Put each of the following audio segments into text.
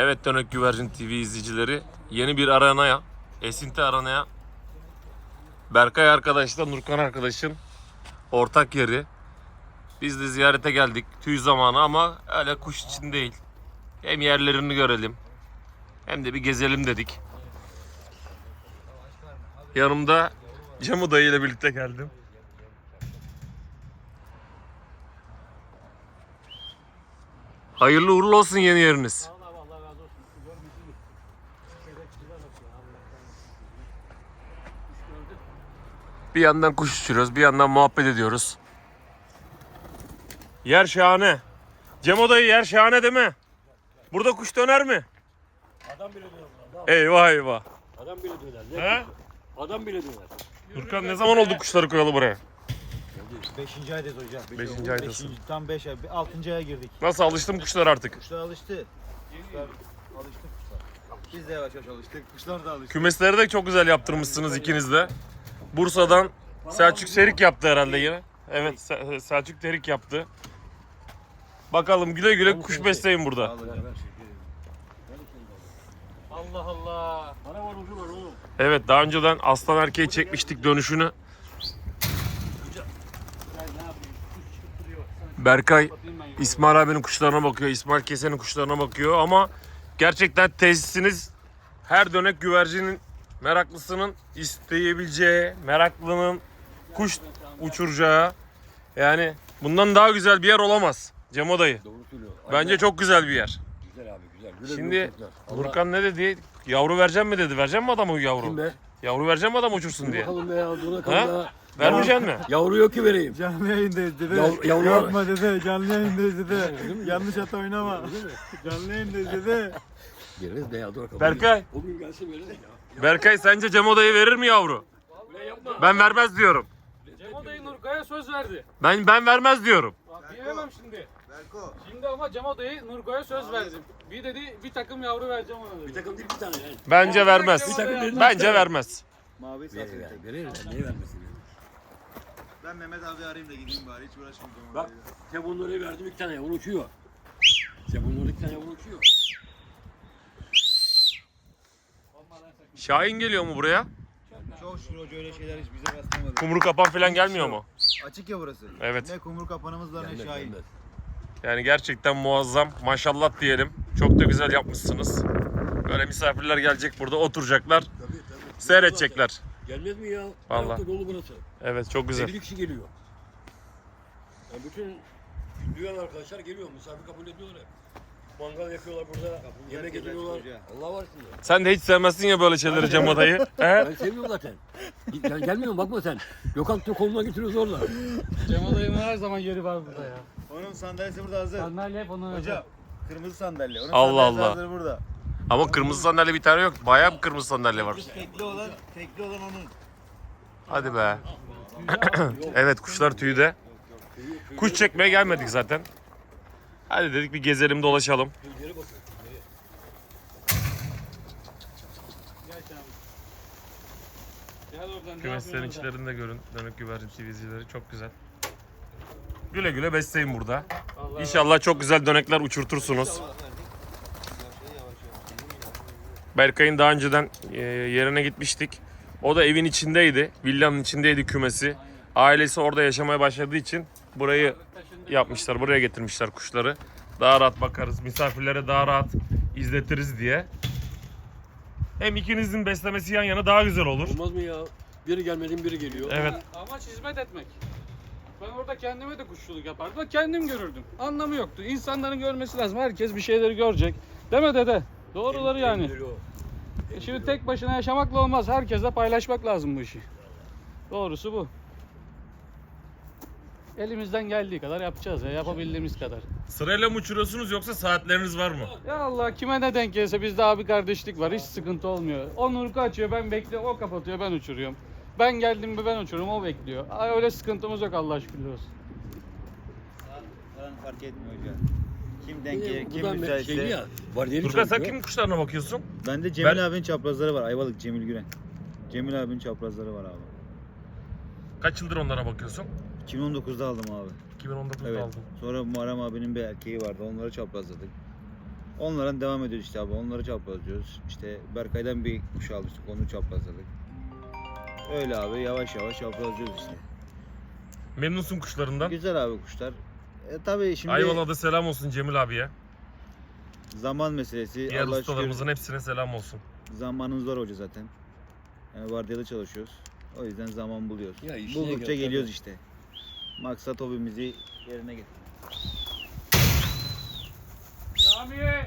Evet Dönük Güvercin TV izleyicileri yeni bir aranaya, esinti aranaya Berkay arkadaşla Nurkan arkadaşın ortak yeri. Biz de ziyarete geldik tüy zamanı ama öyle kuş için değil. Hem yerlerini görelim hem de bir gezelim dedik. Yanımda Cemu dayı ile birlikte geldim. Hayırlı uğurlu olsun yeni yeriniz. Allah Allah razı olsun. Görmüşsünüz. Şeref güzel bakıyor. Allah Kuş gördük. Bir yandan kuş uçuruyoruz, bir yandan muhabbet ediyoruz. Yer şahane. Cemo dayı yer şahane değil mi? Burada kuş döner mi? Adam bile döner. Eyvah eyvah. adam bile döner. Ne He? Adam bile döner. Nurkan ne zaman oldu kuşları koyalı buraya? Beşinci aydayız hocam. Beşinci aydasın. Beşinci, tam beş ay. Altıncı aya girdik. Nasıl alıştım kuşlar artık? Kuşlar alıştı. Kuşlar alıştı. Biz de yavaş yavaş alıştık. Kuşlar da alıştı. Kümesleri de çok güzel yaptırmışsınız ikiniz de. Bursa'dan Selçuk Serik yaptı herhalde yine. Evet Se- Selçuk Terik yaptı. Bakalım güle güle kuş besleyin burada. Allah Allah. Para var ucu var oğlum. Evet daha önceden aslan erkeği çekmiştik dönüşünü. Ben ne yapayım? Kuş çıkıp duruyor. Sana Berkay ben yolu. İsmail abinin kuşlarına bakıyor. İsmail Kesen'in kuşlarına bakıyor ama gerçekten tesisiniz her dönek güvercinin meraklısının isteyebileceği, meraklının kuş uçuracağı yani bundan daha güzel bir yer olamaz. Cemo dayı. Doğru söylüyor. Bence çok güzel bir yer. Güzel abi güzel. Güle Şimdi Nurkan ne dedi? Yavru vereceğim mi dedi. Vereceğim mi adamı Kim yavru? be? Yavru vereceğim mi adam uçursun diye. Bakalım be ya. Dur Ha? bakalım ya. Vermeyecek mi? Yavru yok ki vereyim. Canlı yayındayız dede. Yav- yavru- Yapma dede. Canlı yayındayız dede. Yanlış hata oynama. Canlı yayındayız dede. Veririz be ya dur bakalım. Berkay, O gün gelsin veririz ya. Berkay sence Cemo dayı verir mi yavru? Ben vermez diyorum. Cemo dayı Nurkay'a söz verdi. Ben ben vermez diyorum. Bak diyemem şimdi. Berko. Şimdi ama Cemo dayı Nurkay'a söz verdi. Bir dedi bir takım yavru vereceğim ona dedi. Bir takım değil bir tane yani. Bence vermez. Bir takım değil. Bence vermez. Mavi Verir. Verir ya. Niye vermesin? Ben Mehmet abi arayayım da gideyim bari. Hiç uğraşmayacağım. Bak sen bunları verdim iki tane yavru uçuyor. Sen bunları iki tane yavru uçuyor. Şahin geliyor mu buraya? Çok şükür hoca öyle şeyler hiç bize rastlamadı. Kumru kapan falan gelmiyor mu? Açık ya burası. Evet. Ne kumur kapanımız var ne şahin. Yani gerçekten muazzam. Maşallah diyelim. Çok da güzel yapmışsınız. Böyle misafirler gelecek burada oturacaklar. Tabii tabii. Seyredecekler. Gelmez mi ya? Vallahi. Ayakta dolu burası. Evet çok güzel. 50 kişi geliyor. Yani bütün duyan arkadaşlar geliyor. Misafir kabul ediyorlar hep. Mangal yakıyorlar burada. yemek ediyorlar. Allah var şimdi. Sen de hiç sevmezsin ya böyle şeyleri Cemo dayı. He? Ben seviyorum zaten. Yani gelmiyorum bakma sen. Lokanta koluna getiriyoruz orada. Cemo dayımın her zaman yeri var burada ya. Onun sandalyesi burada hazır. Sandalye hep onun Hocam kırmızı sandalye. Onun Allah sandalyesi Allah. hazır burada. Ama kırmızı sandalye bir tane yok. Bayağı bir kırmızı sandalye var. Tekli olan, tekli olan onun. Hadi be. evet kuşlar tüyde. Kuş çekmeye gelmedik zaten. Hadi dedik bir gezelim dolaşalım. Kümeslerin yapıyorsun orada? içlerini de görün. Dönük güvercin TV çok güzel. Güle güle besleyin burada. Allah İnşallah çok güzel dönekler uçurtursunuz. Berkay'ın daha önceden e, yerine gitmiştik. O da evin içindeydi. Villanın içindeydi kümesi. Ailesi orada yaşamaya başladığı için burayı yapmışlar. Buraya getirmişler kuşları. Daha rahat bakarız. Misafirlere daha rahat izletiriz diye. Hem ikinizin beslemesi yan yana daha güzel olur. Olmaz mı ya? Biri gelmedin biri geliyor. Evet. Amaç hizmet etmek. Ben orada kendime de kuşçuluk yapardım. Kendim görürdüm. Anlamı yoktu. İnsanların görmesi lazım. Herkes bir şeyleri görecek. Değil mi dede? Doğruları yani. E Şimdi tek başına yaşamakla olmaz. Herkesle paylaşmak lazım bu işi. Doğrusu bu. Elimizden geldiği kadar yapacağız ya. Yapabildiğimiz kadar. Sırayla mı uçuruyorsunuz yoksa saatleriniz var mı? Ya Allah kime ne denk gelse bizde abi kardeşlik var. Hiç sıkıntı olmuyor. O nurku açıyor ben bekliyorum. O kapatıyor ben uçuruyorum. Ben geldim mi ben uçuruyorum o bekliyor. Ay, Öyle sıkıntımız yok Allah şükürler olsun. Falan fark etmiyor hocam. Kim denk gelir, Bu kim da müsaitse. şeyli ya. Var diyelim Turgay sen kim kuşlarına bakıyorsun? Bende Cemil Ben- abinin çaprazları var. Ayvalık Cemil Güren. Cemil abinin çaprazları var abi. Kaç yıldır onlara bakıyorsun? 2019'da aldım abi. 2019'da Evet. aldım. Sonra Muharrem abinin bir erkeği vardı. Onları çaprazladık. Onlardan devam ediyoruz işte abi. Onları çaprazlıyoruz. İşte Berkay'dan bir kuş almıştık. Onu çaprazladık. Öyle abi yavaş yavaş çaprazlıyoruz işte. Memnunsun kuşlarından. Güzel abi kuşlar. E tabii şimdi Ayvalık'a da selam olsun Cemil abiye. zaman meselesi. Diğer Allah şükür ustalarımızın hepsine selam olsun. zamanın zor hoca zaten. Yani vardiyalı çalışıyoruz. O yüzden zaman buluyoruz. Ya işine Buldukça göre geliyoruz işte. Maksat hobimizi yerine getirmek. Sami!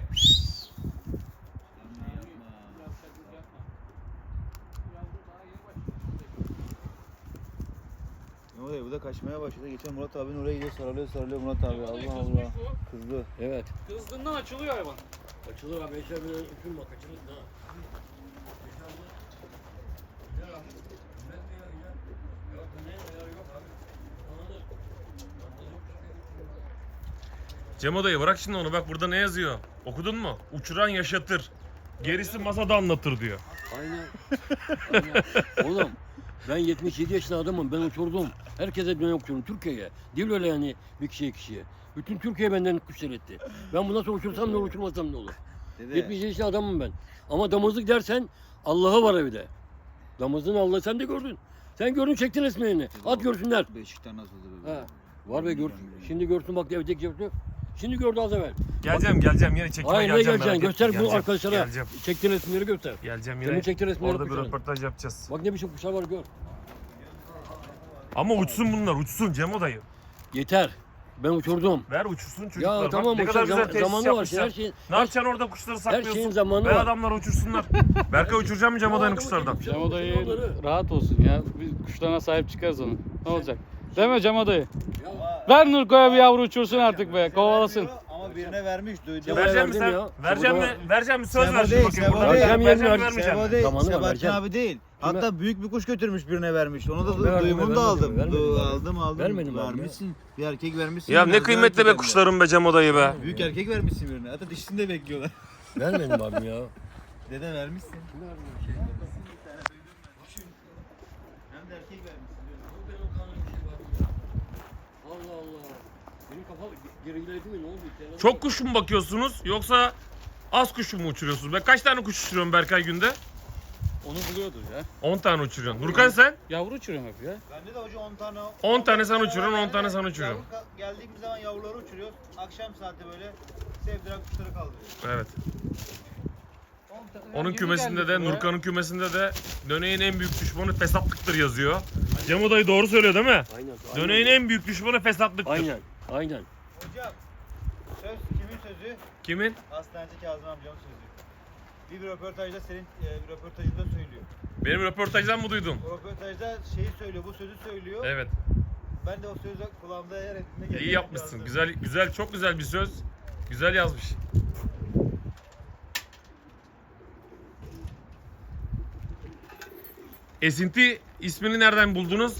Kaçmaya başladı. Geçen Murat abinin oraya gidiyor sarılıyor sarılıyor Murat abi. Allah Allah. Kızdı. Evet. Kızdığından açılıyor hayvan. Açılır abi. Eşer bir öpün bak açılır da. Cemo dayı bırak şimdi onu bak burada ne yazıyor? Okudun mu? Uçuran yaşatır. Gerisi masada anlatır diyor. Aynen. Aynen. Oğlum ben 77 yaşında adamım. Ben uçurdum. Herkese ben uçurdum. Türkiye'ye. Değil öyle yani bir kişiye kişiye. Bütün Türkiye benden kuş seyretti. Ben bundan sonra uçursam ne olur, uçurmasam ne olur. Dede. 77 yaşında adamım ben. Ama damızlık dersen Allah'a var evde. Damızlığın Allah'ı sen de gördün. Sen gördün çektin resmini. At görsünler. Beşikten nasıldı be? Ha. Var be gör. Şimdi görsün bak evdeki gördü. Şimdi gördü az evvel. Geleceğim geleceğim yine çekime Hayır ne geleceğim. geleceksin? Göster bu geleceğim, arkadaşlara. Geleceğim. Çektiğin resimleri göster. Geleceğim Demin yine. çektiğin resimleri Orada bir kuşların. röportaj yapacağız. Bak ne biçim kuşlar var gör. Ama uçsun bunlar uçsun Cemo dayı. Yeter. Ben uçurdum. Ver uçursun çocuklar. Ya Bak tamam ne kadar uçar, güzel zaman, tesis zamanı var. yapmışlar. Her şeyin, Ne yapacaksın orada kuşları her saklıyorsun? şeyin zamanı Ver var. adamlar uçursunlar. Berkay uçuracak mı Cemo dayının kuşlardan? Cem dayı rahat olsun ya. Biz kuşlarına sahip çıkarız onu. Ne olacak? Değil mi Cem dayı? Ver Nurko'ya bir yavru uçursun artık be. Kovalasın. Ama birine vermiş Vereceğim mi sen? Vereceğim mi? Vereceğim mi? Söz ver şimdi değil, bakayım burada. değil. Vereceğim mi vermeyeceğim mi? Sebo değil, Zamanı var, Sebahattin vereceğim. abi değil. Hatta büyük bir kuş götürmüş birine vermiş. Onu da Vermedim, duyumunu da vermedim, aldım. vermedim Du- aldım aldım. Vermedim abi. Vermişsin. Bir erkek vermişsin. Ya ne bir kıymetli be kuşlarım be Cemo dayı be. Büyük erkek vermişsin birine. Hatta dişisini de bekliyorlar. Vermedim abim ya. Dede vermişsin. Hem de erkek vermişsin. Allah Allah. Benim kafa geriledi mi ne oldu? Kenara- Çok kuş mu bakıyorsunuz yoksa az kuş mu uçuruyorsunuz? Ben kaç tane kuş uçuruyorum Berkay günde? Onu buluyordur ya. 10 tane uçuruyorsun. Nurkan sen? Yavru uçuruyorum hep ya. Bende de hoca 10 tane. 10 tane sen uçuruyorsun, 10 tane sen uçuruyorsun. Yavru Geldiğimiz zaman yavruları uçuruyoruz. Akşam saati böyle sevdiren kuşları kaldırıyoruz. Evet. Onun kümesinde de. Nurkan'ın kümesinde de döneğin en büyük düşmanı fesatlıktır yazıyor. Cemo dayı doğru söylüyor değil mi? Aynen. aynen. Döneğin en büyük düşmanı fesatlıktır. Aynen. Aynen. Hocam söz kimin sözü? Kimin? Hastaneci Kazım amcamın sözü. Bir röportajda senin e, bir röportajında söylüyor. Benim röportajdan mı duydun? O röportajda şeyi söylüyor, bu sözü söylüyor. Evet. Ben de o sözü kulağımda yer ettiğinde İyi geldim, yapmışsın. yazdım. Güzel, güzel, çok güzel bir söz. Güzel yazmış. Esinti ismini nereden buldunuz?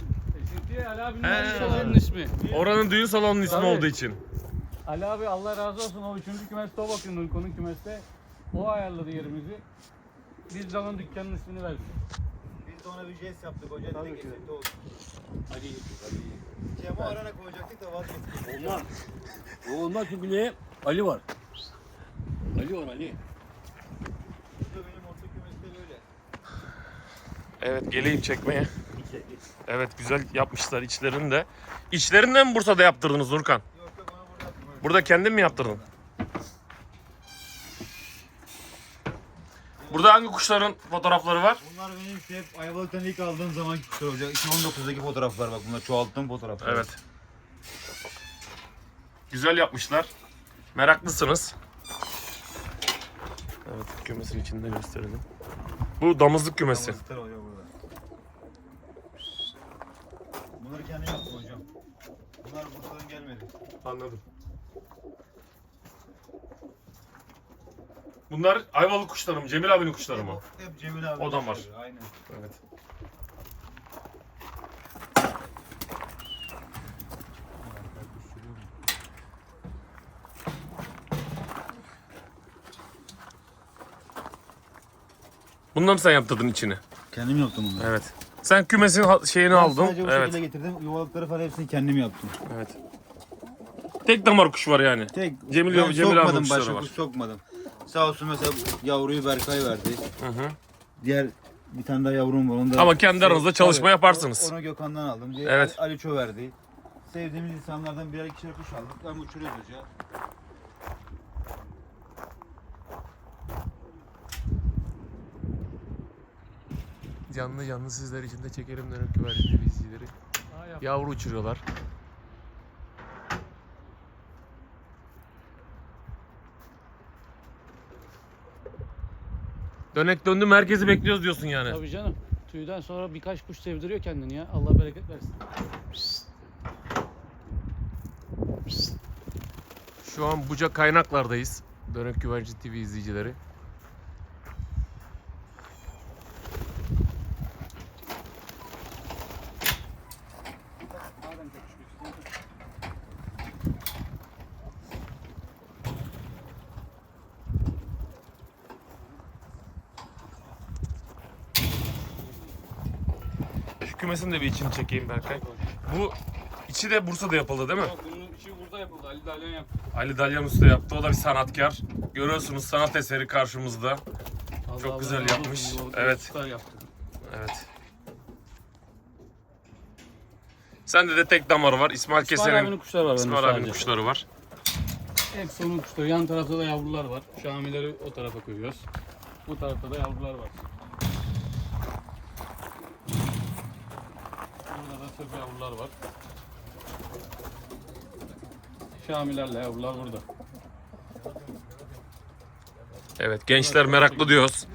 Ali abinin He. salonunun ismi. Oranın düğün salonunun ismi Tabii. olduğu için. Ali abi Allah razı olsun o üçüncü kümeste o bakıyor Nurko'nun kümeste. O ayarladı yerimizi. Biz de onun dükkanın ismini verdik. Biz de ona bir jest yaptık. Hoca ki. kesinlikle olsun. Hadi. Cem'i arana koyacaktık da vazgeçtik. Olmaz. O olmaz çünkü niye? Ali var. Ali var Ali. İşte benim orta kümeste böyle. Evet geleyim çekmeye. Evet güzel yapmışlar içlerini de. İçlerini de mi Bursa'da yaptırdınız Nurkan? Yok yok ona burada yaptım. Burada kendin mi yaptırdın? Burada hangi kuşların fotoğrafları var? Bunlar benim işte hep Ayvalık'tan ilk aldığım zamanki kuşlar olacak. 2019'daki fotoğraflar bak bunlar çoğalttığım fotoğraflar. Evet. Güzel yapmışlar. Meraklısınız. Evet kümesin içinde gösterelim. Bu damızlık kümesi. Damızlıklar oluyor burada. Bunları kendim yaptım hocam. Bunlar Bursa'dan gelmedi. Anladım. Bunlar Ayvalık kuşları mı? Cemil abinin kuşları mı? Hep, hep Cemil abi. O da var. Aynen. Evet. Bundan mı sen yaptırdın içini? Kendim yaptım bunları. Evet. Sen kümesin ha- şeyini Ben aldın. Sadece bu Evet. şekilde getirdim. Yuvalıkları falan hepsini kendim yaptım. Evet. Tek damar kuş var yani. Tek Cemil- ben Cemil abinin sokmadım kuşları başka var. kuş sokmadım. Sağ olsun mesela yavruyu Berkay verdi. Hı hı. Diğer bir tane daha yavrum var. Onu da Ama kendi aranızda çalışma Tabii, yaparsınız. Onu Gökhan'dan aldım. Diğer Evet. Ali Ço verdi. Sevdiğimiz insanlardan birer ikişer kuş aldık. Ben uçuruyoruz ya. Canlı canlı sizler için de çekelim dönüp güvercin izleyicileri. Yavru uçuruyorlar. Dönek döndüm herkesi bekliyoruz diyorsun yani. Tabii canım. Tüyden sonra birkaç kuş sevdiriyor kendini ya. Allah bereket versin. Şu an Buca Kaynaklar'dayız. Dönek Güvercin TV izleyicileri. Kümesin de bir içini çekeyim Berkay. Bu içi de Bursa'da yapıldı değil mi? Yok bunun işi burada yapıldı. Ali Dalyan yaptı. Ali Dalyan Usta yaptı. O da bir sanatkar. Görüyorsunuz sanat eseri karşımızda. Çok güzel yapmış. Evet. Evet. Sende de tek damar var. İsmail İsmail abinin Keser'in kuşları var İsmail abinin sadece. kuşları var. Hepsi onun kuşları. Yan tarafta da yavrular var. Şamileri o tarafa koyuyoruz. Bu tarafta da yavrular var. Sırf yavrular var. Şamilerle yavrular burada. Evet gençler meraklı diyoruz.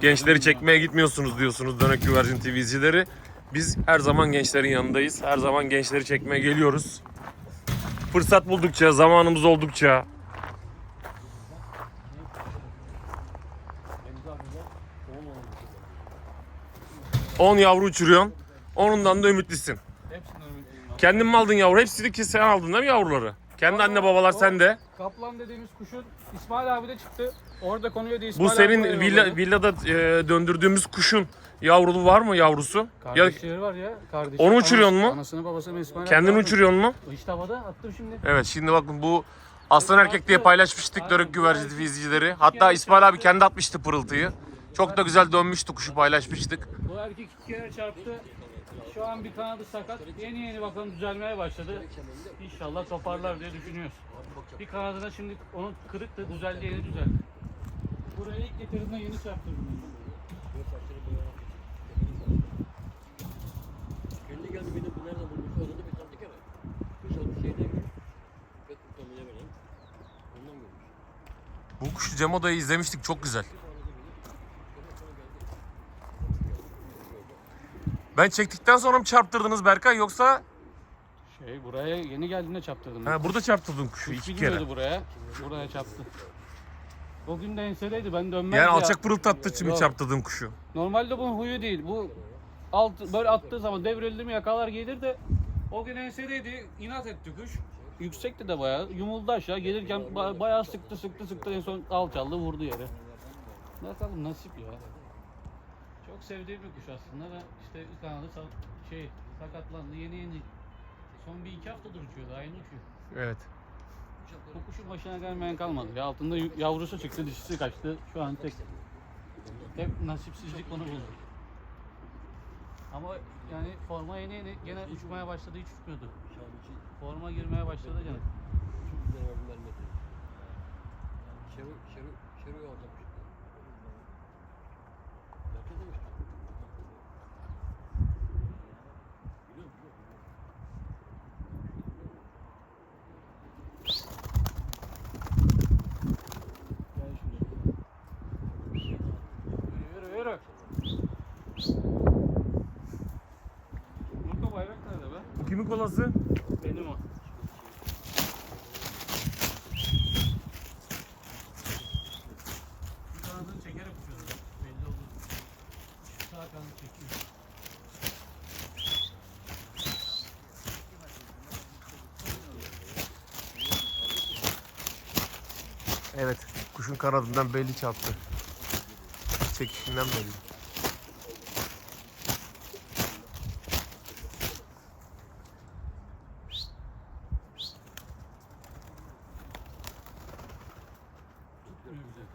Gençleri çekmeye gitmiyorsunuz diyorsunuz Dönek Güvercin TV izleyicileri. Biz her zaman gençlerin yanındayız. Her zaman gençleri çekmeye geliyoruz. Fırsat buldukça, zamanımız oldukça. On yavru uçuruyorsun. Onundan da ümitlisin. Kendin mi aldın yavru? Hepsini ki sen aldın değil mi yavruları? Kendi anne babalar O- sende. Kaplan dediğimiz kuşun İsmail abi de çıktı. Orada konuyor diye Bu İsmail abi senin villa, villada e, döndürdüğümüz kuşun yavrulu var mı yavrusu? Ya Kardeşleri var ya. Kardeşi. Onu uçuruyorsun mu? Anasını babasını İsmail abi kendin aldı. uçuruyorsun mu? İşte havada attım şimdi. Evet şimdi bakın bu aslan erkek diye paylaşmıştık Dörük Güvercin izleyicileri. Hatta İsmail abi kendi atmıştı pırıltıyı. Çok da güzel dönmüştü kuşu paylaşmıştık. Bu erkek iki kere çarptı. Şu an bir kanadı sakat. Yeni yeni bakalım düzelmeye başladı. İnşallah toparlar diye düşünüyoruz. Bir kanadına şimdi onun kırıktı, düzeldi, yeni düzeldi. Buraya ilk getirdiğinde yeni çarptırdım. Kendi geldi beni bu nereden bulmuş orada bir tane kere. Bir şey şeyde görmüş. Tutamaya veren. Ondan görmüş. Bu kuşu Cem izlemiştik çok güzel. Ben çektikten sonra mı çarptırdınız Berkay yoksa Şey buraya yeni geldiğinde çarptırdım. ha, burada çarptırdın kuşu iki kere. buraya. Buraya çarptı. O gün de ensedeydi ben dönmez Yani ya. alçak pırıltı attığı için mi Yok. çarptırdın kuşu? Normalde bunun huyu değil. Bu alt böyle attığı zaman devrildi mi yakalar gelir de o gün ensedeydi. inat etti kuş. Yüksekti de bayağı. Yumuldu aşağı. Gelirken ba- bayağı sıktı sıktı sıktı. En son alçaldı vurdu yere. Bakalım nasip ya. Çok sevdiğim bir kuş aslında da işte kanadı şey sakatlandı yeni yeni. Son bir iki haftadır uçuyor daha yeni uçuyor. Evet. Bu kuşun başına gelmeyen kalmadı. Ya altında yavrusu çıktı, dişisi kaçtı. Şu an tek. Hep nasipsizlik onu buldu. Ama yani forma yeni yeni gene uçmaya başladı hiç uçmuyordu. Forma girmeye başladı gene. Şeru, şeru, şeru alacakmış. Kolası? Benim o. Kanadını çekerek uçuyordu. Belli oldu. Şu sağ kanadı çekiyor. Evet. Kuşun kanadından belli çarptı. Çekişinden belli.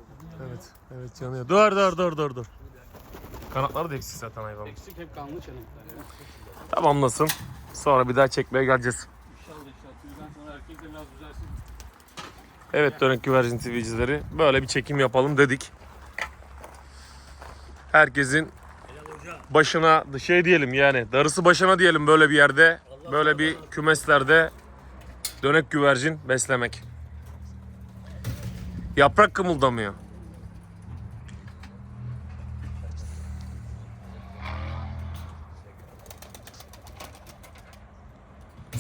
Tutmuyor bize. Evet yanıyor. Dur dur dur dur dur. Kanatları da eksik zaten hayvanın. Eksik hep kanlı çenekler ya. Tamamlasın. Sonra bir daha çekmeye geleceğiz. İnşallah inşallah. Tüyden sonra de biraz düzelsin. Evet Dönek Güvercin TV'cileri böyle bir çekim yapalım dedik. Herkesin başına şey diyelim yani darısı başına diyelim böyle bir yerde böyle bir kümeslerde dönek güvercin beslemek. Yaprak kımıldamıyor.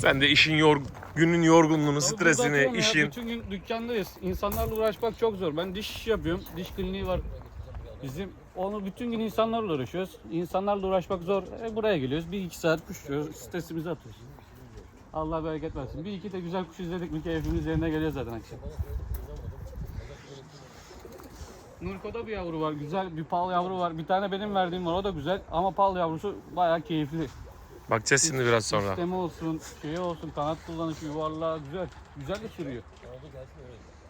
Sen de işin yor günün yorgunluğunu, Tabii stresini, atıyorum ya, işin bütün gün dükkandayız. İnsanlarla uğraşmak çok zor. Ben diş işi yapıyorum. Diş kliniği var. Bizim onu bütün gün insanlarla uğraşıyoruz. İnsanlarla uğraşmak zor. E, buraya geliyoruz. Bir iki saat kuşluyoruz. Stresimizi atıyoruz. Allah bereket versin. Bir iki de güzel kuş izledik mi keyfimiz yerine geliyor zaten akşam. Nurko'da bir yavru var. Güzel bir pal yavru var. Bir tane benim verdiğim var. O da güzel. Ama pal yavrusu bayağı keyifli. Bakacağız şimdi biraz sonra. Sistemi olsun, şeyi olsun, kanat kullanışı, yuvarlağı güzel. Güzel de sürüyor.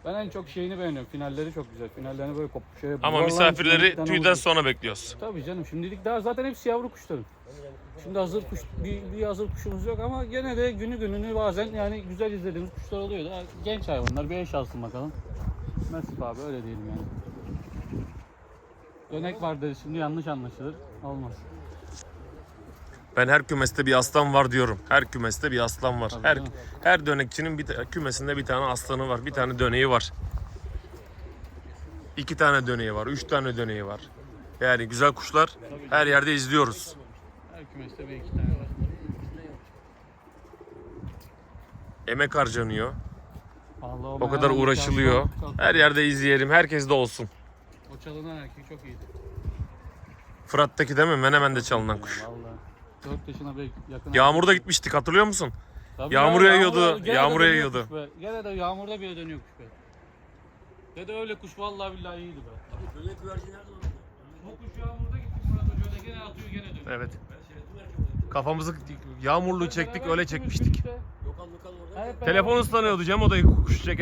Ben en çok şeyini beğeniyorum. Finalleri çok güzel. Finallerini böyle kop şey Ama yuvarlağın misafirleri tüyden sonra bekliyoruz. Tabii canım şimdilik daha zaten hepsi yavru kuşların. Şimdi hazır kuş bir, bir hazır kuşumuz yok ama gene de günü gününü bazen yani güzel izlediğimiz kuşlar oluyor. Daha genç hayvanlar bir eş alsın bakalım. Nasip abi öyle diyelim yani. Dönek var dedi şimdi yanlış anlaşılır. Olmaz. Ben her kümeste bir aslan var diyorum. Her kümeste bir aslan var. Her her dönekçinin bir kümesinde bir tane aslanı var. Bir tane döneği var. İki tane döneği var. Üç tane döneği var. Yani güzel kuşlar her yerde izliyoruz. Her kümeste bir iki tane var. Emek harcanıyor. O kadar uğraşılıyor. Her yerde izleyelim. Herkes de olsun. O çalınan erkek çok iyiydi. Fırat'taki değil mi? Menemen'de çalınan kuş. Vallahi. 4 yaşına belki yakın. Yağmurda gitmiştik hatırlıyor musun? Tabii yağmur ya, yağıyordu, gene de yağmur dönüyor yağıyordu. kuş be. Gene de yağmurda bile dönüyor kuş be. Dede öyle kuş vallahi billahi iyiydi be. Böyle güvercin nerede olur? Bu kuş yağmurda gitti Murat Hoca öyle gene atıyor gene dönüyor. Evet. Ben seyrettim erkeği. Kafamızı yağmurlu çektik öyle çekmiştik. Gökhan Gökhan orada. Telefon ıslanıyordu Cem o da kuş çeker.